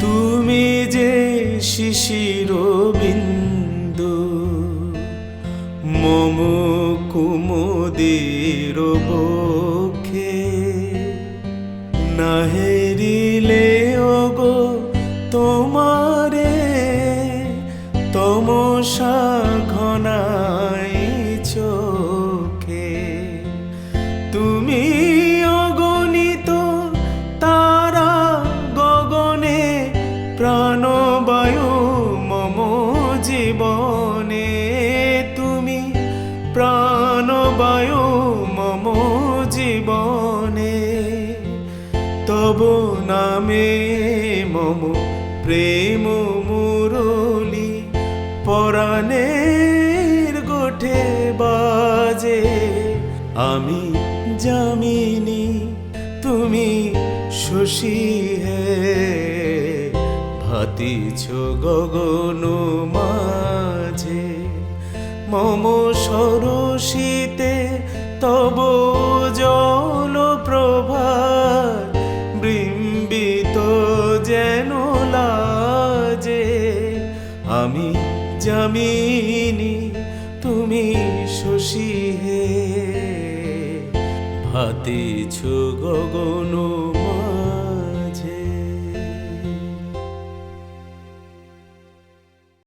তুমি যে শিশির বিন্দু মম কুমুদের বক্ষে নাহেরিলে ওগো তোমারে তমসা ঘনাই চোখে। তুমি প্রাণবায়ু মম জীবনে তুমি। প্রাণবায়ু মম জীবনে তব নামে মম প্রেম মুরলি। পরাণের গোঠে বাজে, আমি জামিনী তুমি শশী হে। ভাতিছ গগন মাঝে। মম সরসিতে তব জল প্রভাত। বৃম্বিত যেন লাজে। আমি জামিনী তুমি শশী হে ভাতিছ গগন